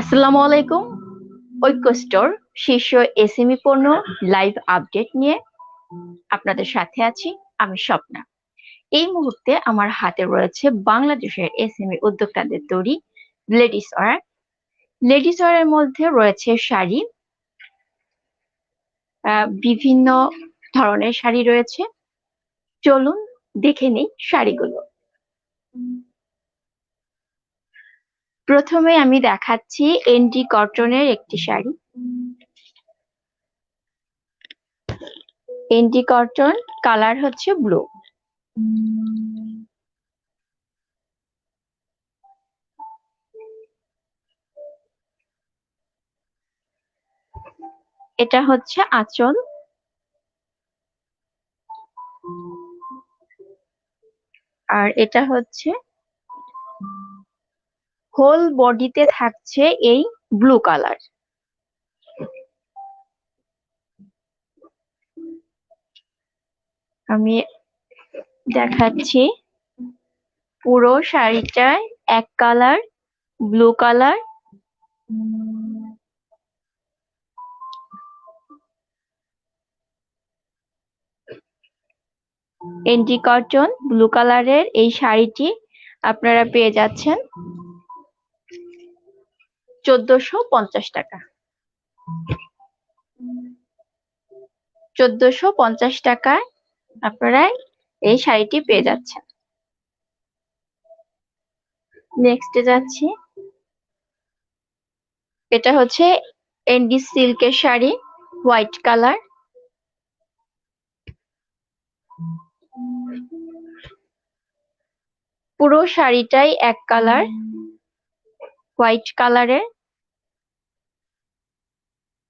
আসসালামু আলাইকুম। ঐক্য স্টোর, শীর্ষ এসএমই পণ্য, লাইভ আপডেট নিয়ে আপনাদের সাথে আছি আমি স্বপ্না। এই মুহূর্তে আমার হাতে রয়েছে বাংলাদেশের এসএমই উদ্যোক্তাদের তৈরি লেডিস ওয়ার। লেডিস ওয়ারের মধ্যে রয়েছে শাড়ি বিভিন্ন ধরনের শাড়ি রয়েছে। চলুন দেখে নিই শাড়িগুলো। প্রথমে আমি দেখাচ্ছি এনডি কটনের একটি শাড়ি। এনডি কটন কালার হচ্ছে ব্লু। এটা হচ্ছে আঁচল। আর এটা হচ্ছে হোল বডিতে থাকছে এই ব্লু কালার। আমি দেখাচ্ছি। পুরো শাড়িটায় এক colour, blue colour. Endi cotton blue কালারের এই শাড়িটি আপনারা পেয়ে যাচ্ছেন। চোদ্দশো পঞ্চাশ টাকা। চোদ্দশো পঞ্চাশ টাকায় আপনারা এই শাড়িটি পেয়ে যাচ্ছেন। নেক্সটে যাচ্ছি। এটা হচ্ছে এন্ডি সিল্কের শাড়ি হোয়াইট কালার পুরো শাড়িটাই এক কালার হোয়াইট কালারের।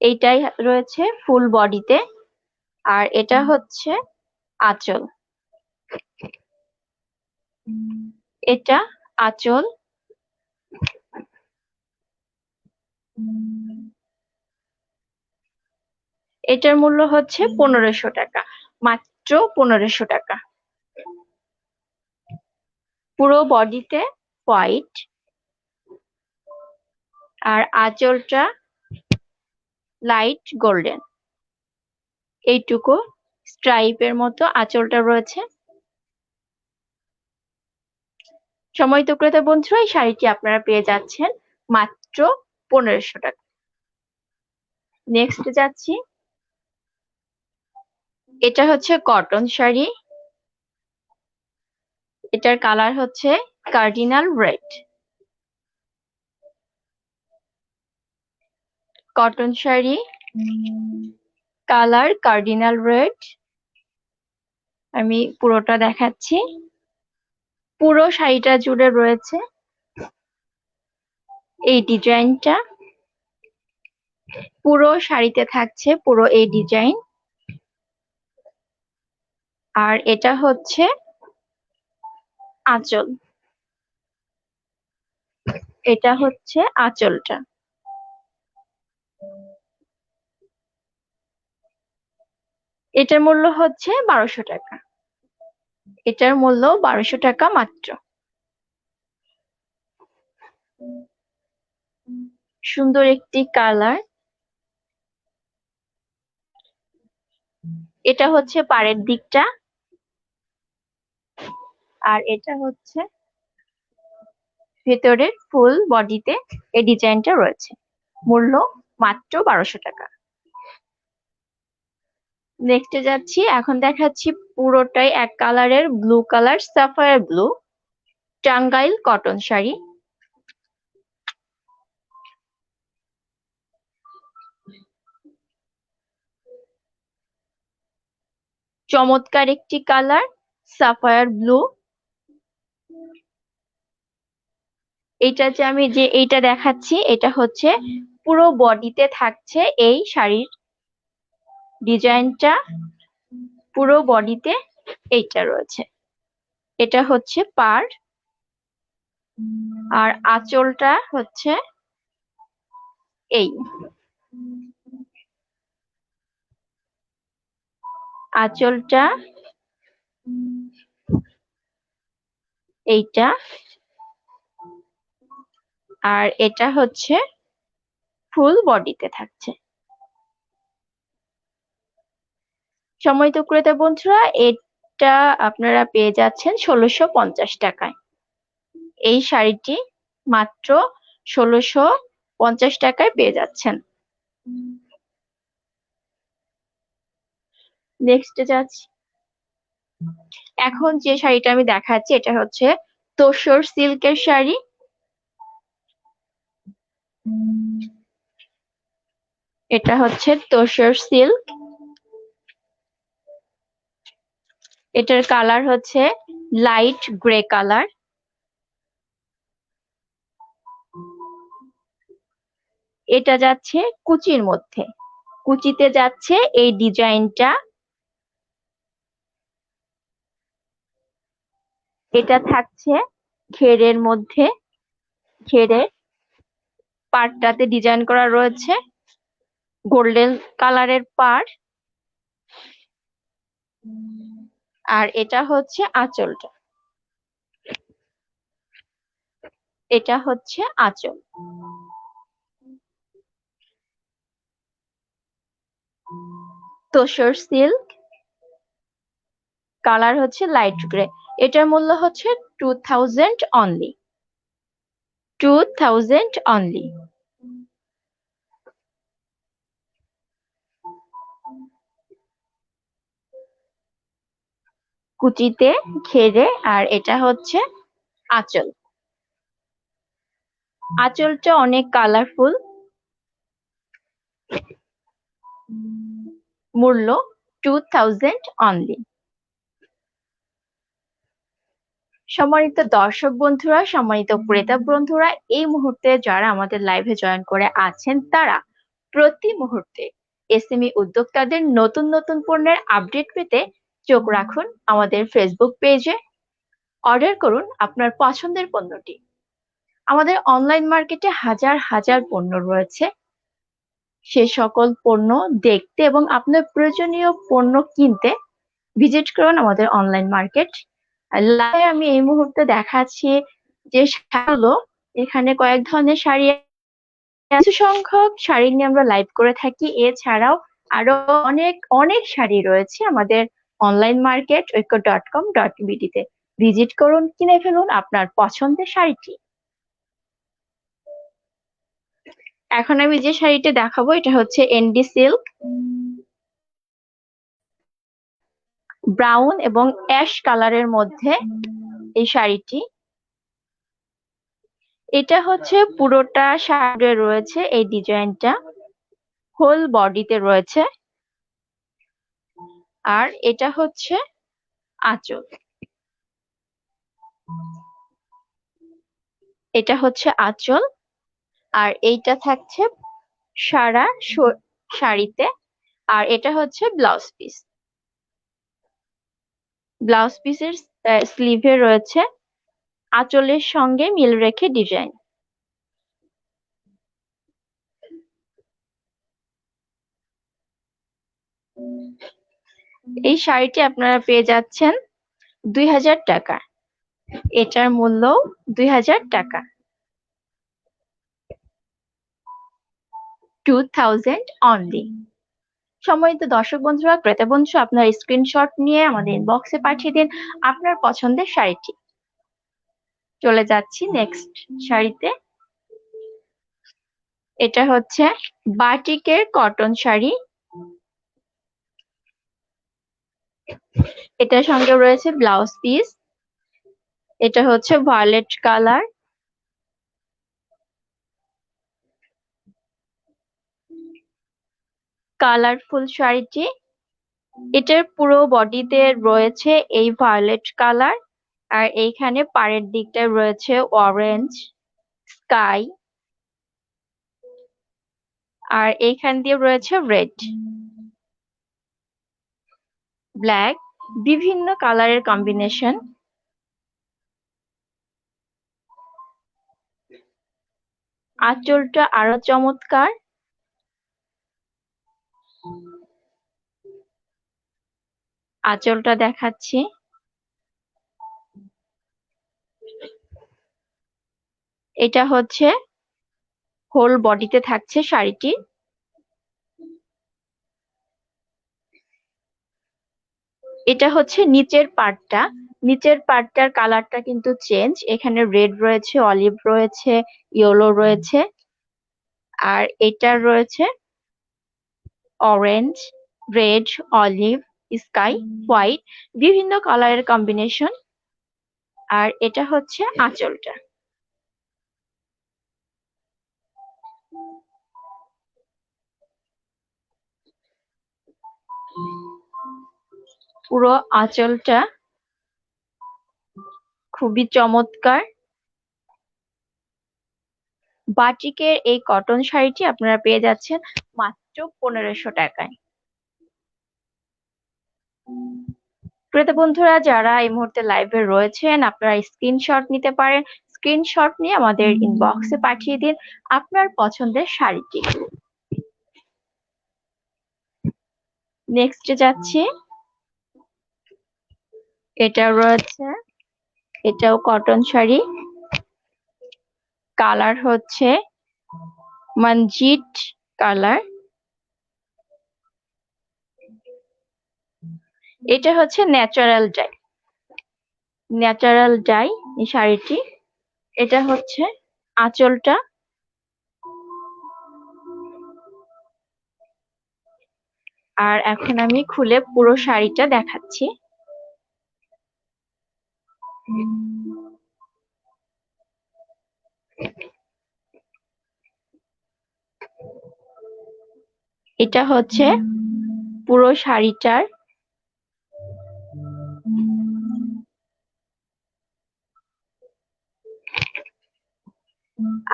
এইটাই রয়েছে ফুল বডিতে। আর এটা হচ্ছে আঁচল। এটা আঁচল। এটার মূল্য হচ্ছে পনেরোশো টাকা। মাত্র পনেরোশো টাকা। পুরো বডিতে হোয়াইট। আর আঁচলটা লাইট গোল্ডেন এইটুকু স্ট্রাইপের মতো আঁচলটা রয়েছে। সময় তো ক্রেতা বন্ধুরা এই শাড়িটি আপনারা পেয়ে যাচ্ছেন মাত্র পনেরোশো টাকা। নেক্সট যাচ্ছি। এটা হচ্ছে কটন শাড়ি। এটার কালার হচ্ছে cardinal red cotton sari colour cardinal red. আমি পুরোটা দেখাচ্ছি। পুরো শাড়িটা জুড়ে রয়েছে। এই ডিজাইনটা। পুরো শাড়িতে থাকছে পুরো এই ডিজাইন। আর এটা হচ্ছে আঁচল। এটা হচ্ছে আঁচলটা। এটার মূল্য হচ্ছে বারোশো টাকা। এটার মূল্য বারোশো টাকা মাত্র। সুন্দর একটি কালার। এটা হচ্ছে পাড়ের দিকটা। আর এটা হচ্ছে ভেতরের ফুল বডিতে। এই ডিজাইনটা রয়েছে। মূল্য মাত্র বারোশো টাকা। নেক্সটে যাচ্ছি। এখন দেখাচ্ছি পুরোটাই এক কালারের blue colour sapphire blue Tangail cotton sari. চমৎকার একটি কালার সাফায়ার ব্লু এটা যে আমি যে এইটা দেখাচ্ছি, এটা হচ্ছে পুরো বডিতে থাকছে এই শাড়ির ডিজাইনটা পুরো বডিতে এইটা রয়েছে। এটা হচ্ছে পার আর আঁচলটা হচ্ছে এই। আঁচলটা এইটা আর এটা হচ্ছে ফুল বডিতে থাকছে। সম্মানিত ক্রেতা বন্ধুরা, এটা আপনারা পেয়ে যাচ্ছেন ষোলোশো পঞ্চাশ টাকায়। এই শাড়িটি মাত্র ষোলোশো পঞ্চাশ টাকায় পেয়ে যাচ্ছেন। নেক্সট যাচ্ছি। এখন যে শাড়িটা আমি দেখাচ্ছি, এটা হচ্ছে তোসর সিল্কের শাড়ি। এটা হচ্ছে তোসর সিল্ক। এটার কালার হচ্ছে লাইট গ্রে কালার। এটা যাচ্ছে কুচির মধ্যে। কুচিতে যাচ্ছে এই ডিজাইনটা। এটা থাকছে ঘেরের মধ্যে। ঘেরের পাড়টাতে ডিজাইন করা রয়েছে। গোল্ডেন কালারের পাড়। আর এটা হচ্ছে আঁচলটা। এটা হচ্ছে আঁচল। তোসর সিল্ক। কালার হচ্ছে লাইট গ্রে। এটার মূল্য হচ্ছে two thousand only. Two thousand only. কুচিতে ঘেরে আর এটা হচ্ছে আঁচল। আঁচলটা অনেক কালারফুল মূল্য টু থাউজেন্ড অনলি সম্মানিত দর্শক বন্ধুরা, সম্মানিত ক্রেতা বন্ধুরা, এই মুহূর্তে যারা আমাদের লাইভে জয়েন করে আছেন, তারা প্রতি মুহূর্তে এসএমই উদ্যোক্তাদের নতুন নতুন পণ্যের আপডেট পেতে চোখ রাখুন আমাদের ফেসবুক পেজে অর্ডার করুন আপনার পছন্দের পণ্যটি। আমাদের অনলাইন মার্কেটে হাজার হাজার পণ্য রয়েছে। সে সকল পণ্য দেখতে এবং আপনার প্রয়োজনীয় পণ্য কিনতে ভিজিট করুন আমাদের অনলাইন মার্কেট লাইভে আমি এই মুহূর্তে দেখাচ্ছি যে শাড়িগুলো, এখানে কয়েক ধরনের শাড়ি কিছু সংখ্যক শাড়ি নিয়ে আমরা লাইভ করে থাকি। এছাড়াও আরও অনেক অনেক শাড়ি রয়েছে আমাদের online market Oikko dot com dot বিডিতে visit করুন, কিনে ফেলুন আপনার পছন্দের শাড়িটি। এখন আমি যে শাড়িটা দেখাবো, এটা হচ্ছে এনডি সিল্ক ব্রাউন এবং অ্যাশ কালারের মধ্যে এই শাড়িটি। এটা হচ্ছে পুরোটা শাড়ি রয়েছে এই ডিজাইনটা। হোল বডিতে রয়েছে। আর এটা হচ্ছে আঁচল। এটা হচ্ছে আঁচল। আর এইটা থাকছে সারা শাড়িতে। আর এটা হচ্ছে ব্লাউজ পিস। ব্লাউজ পিসের স্লিভে রয়েছে আঁচলের সঙ্গে মিল রেখে ডিজাইন এই শাড়িটি আপনারা পেয়ে যাচ্ছেন দুই হাজার টাকা। এটার মূল্য দুই হাজার টাকা। টু থাউজেন্ড অনলি সম্মানিত দর্শক বন্ধুরা, ক্রেতা বন্ধু, আপনার স্ক্রিনশট নিয়ে আমাদের ইনবক্সে পাঠিয়ে দিন আপনার পছন্দের শাড়িটি। চলে যাচ্ছি নেক্সট শাড়িতে। এটা হচ্ছে বাটিকের কটন শাড়ি। এটার সঙ্গে রয়েছে ব্লাউজ পিস এটা হচ্ছে ভায়োলেট কালার কালারফুল শাড়িটি, এটার পুরো বডিতে রয়েছে এই ভায়োলেট কালার আর এইখানে পাড়ের দিকটায় রয়েছে অরেঞ্জ স্কাই আর এইখান দিয়ে রয়েছে রেড ব্ল্যাক বিভিন্ন কালারের কম্বিনেশন আঁচলটা আরও চমৎকার। আঁচলটা দেখাচ্ছি। এটা হচ্ছে হোল বডিতে থাকছে শাড়িটি। এটা হচ্ছে নিচের পার্টটা নিচের পার্টটার কালারটা কিন্তু চেঞ্জ। এখানে রেড রয়েছে, অলিভ রয়েছে, ইয়েলো রয়েছে। আর এটা রয়েছে orange, red, olive, sky, white, বিভিন্ন কালারের কম্বিনেশন। আর এটা হচ্ছে আঁচলটা। পুরো আঁচলটা খুবই চমৎকার। বাটিকের এই কটন শাড়িটি আপনারা পেয়ে যাচ্ছেন মাত্র পনেরোশো টাকায়। ক্রেতা বন্ধুরা, যারা এই মুহূর্তে লাইভে রয়েছেন, আপনারা স্ক্রিনশট নিতে পারেন। স্ক্রিনশট নিয়ে আমাদের ইনবক্সে পাঠিয়ে দিন আপনার পছন্দের শাড়িটি। নেক্সটে যাচ্ছি। এটা রয়েছে। এটাও কটন শাড়ি। কালার হচ্ছে মঞ্জিট কালার এটা হচ্ছে ন্যাচারাল ডাই ন্যাচারাল ডাই এই শাড়িটি। এটা হচ্ছে আঁচলটা। আর এখন আমি খুলে পুরো শাড়িটা দেখাচ্ছি। এটা হচ্ছে পুরো শাড়িটার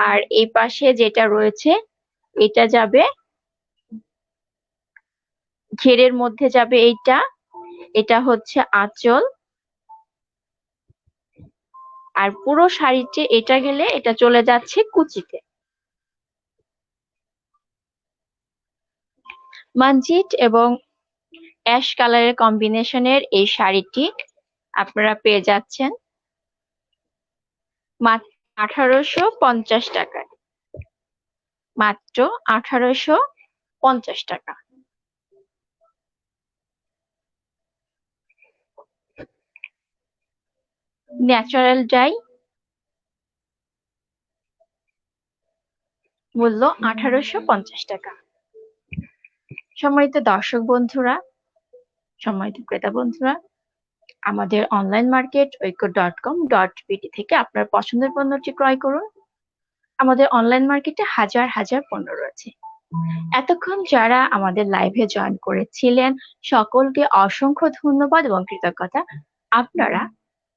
আর এই পাশে যেটা রয়েছে, এটা যাবে ঘেরের মধ্যে যাবে এইটা, এটা হচ্ছে আঁচল। আর পুরো শাড়িতে এটা গেলে এটা চলে যাচ্ছে কুচিতে। মানজিট এবং অ্যাশ কালারের কম্বিনেশনের এই শাড়িটি আপনারা পেয়ে যাচ্ছেন আঠারোশো পঞ্চাশ টাকায়। মাত্র আঠারোশো পঞ্চাশ টাকা। ন্যাচারাল ডাই মূল্য আঠারোশো পঞ্চাশ টাকা। সম্মানিত দর্শক বন্ধুরা, সম্মানিত ক্রেতা বন্ধুরা, আমাদের online market Oikko dot com dot BD থেকে আপনার পছন্দের পণ্যটি ক্রয় করুন। আমাদের অনলাইন মার্কেটে হাজার হাজার পণ্য রয়েছে। এতক্ষণ যারা আমাদের লাইভে জয়েন করেছিলেন, সকলকে অসংখ্য ধন্যবাদ এবং কৃতজ্ঞতা। আপনারা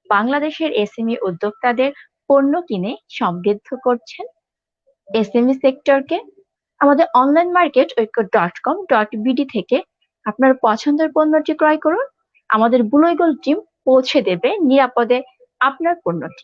বাংলাদেশের এসএমই উদ্যোক্তাদের পণ্য কিনে সমৃদ্ধ করছেন এসএমই সেক্টরকে। আমাদের online market Oikko dot com dot BD থেকে আপনার পছন্দের পণ্যটি ক্রয় করুন। আমাদের বুলইগল টিম পৌঁছে দেবে নিরাপদে আপনার পণ্যটি।